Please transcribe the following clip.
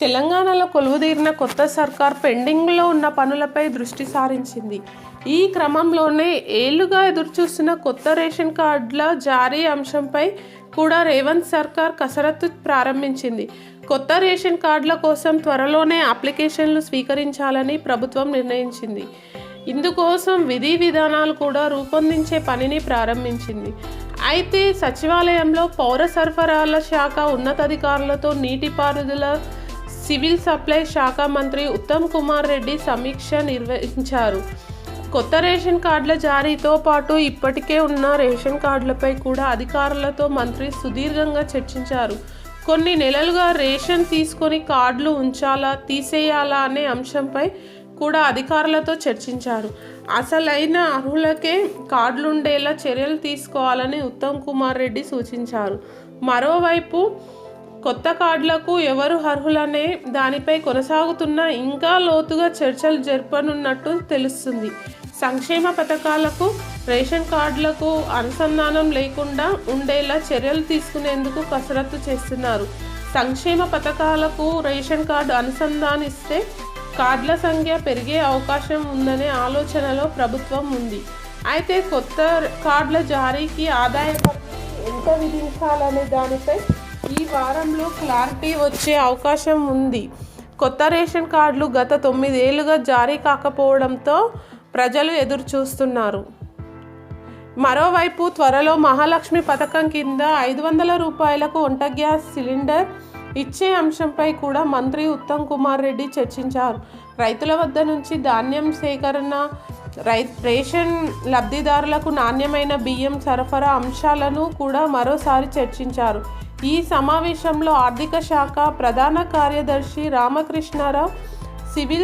తెలంగాణలో కొలువుదీరిన కొత్త సర్కార్ పెండింగ్లో ఉన్న పనులపై దృష్టి సారించింది. ఈ క్రమంలోనే ఏళ్ళుగా ఎదురుచూస్తున్న కొత్త రేషన్ కార్డుల జారీ అంశంపై కూడా రేవంత్ సర్కార్ కసరత్తు ప్రారంభించింది. కొత్త రేషన్ కార్డుల కోసం త్వరలోనే అప్లికేషన్లు స్వీకరించాలని ప్రభుత్వం నిర్ణయించింది. ఇందుకోసం విధి విధానాలు కూడా రూపొందించే పనిని ప్రారంభించింది. అయితే సచివాలయంలో పౌర సరఫరాల శాఖ ఉన్నతాధికారులతో నీటిపారుదల సివిల్ సప్లై శాఖ మంత్రి ఉత్తమ్ కుమార్ రెడ్డి సమీక్ష నిర్వహించారు. కొత్త రేషన్ కార్డుల జారీతో పాటు ఇప్పటికే ఉన్న రేషన్ కార్డులపై కూడా అధికారులతో మంత్రి సుదీర్ఘంగా చర్చించారు. కొన్ని నెలలుగా రేషన్ తీసుకొని కార్డులు ఉంచాలా తీసేయాలా అనే అంశంపై కూడా అధికారులతో చర్చించారు. అసలైన అర్హులకే కార్డులు ఉండేలా చర్యలు తీసుకోవాలని ఉత్తమ్ కుమార్ రెడ్డి సూచించారు. మరోవైపు కొత్త కార్డులకు ఎవరు అర్హులనే దానిపై కొనసాగుతున్న ఇంకా లోతుగా చర్చలు జరపనున్నట్టు తెలుస్తుంది. సంక్షేమ పథకాలకు రేషన్ కార్డులకు అనుసంధానం లేకుండా ఉండేలా చర్యలు తీసుకునేందుకు కసరత్తు చేస్తున్నారు. సంక్షేమ పథకాలకు రేషన్ కార్డు అనుసంధానిస్తే కార్డుల సంఖ్య పెరిగే అవకాశం ఉందనే ఆలోచనలో ప్రభుత్వం ఉంది. అయితే కొత్త కార్డుల జారీకి ఆదాయ పన్ను ఎంత విధించాలనే దానిపై ఈ వారంలో క్లారిటీ వచ్చే అవకాశం ఉంది. కొత్త రేషన్ కార్డులు గత తొమ్మిదేళ్ళుగా జారీ కాకపోవడంతో ప్రజలు ఎదురు చూస్తున్నారు మరోవైపు త్వరలో మహాలక్ష్మి పథకం కింద ఐదు వందల రూపాయలకు వంట గ్యాస్ సిలిండర్ ఇచ్చే అంశంపై కూడా మంత్రి ఉత్తమ్ కుమార్ రెడ్డి చర్చించారు. రైతుల వద్ద నుంచి ధాన్యం సేకరణ రై రేషన్ లబ్ధిదారులకు నాణ్యమైన బియ్యం సరఫరా అంశాలను కూడా మరోసారి చర్చించారు. ఈ సమావేశంలో ఆర్థిక శాఖ ప్రధాన కార్యదర్శి రామకృష్ణారావు సివిల్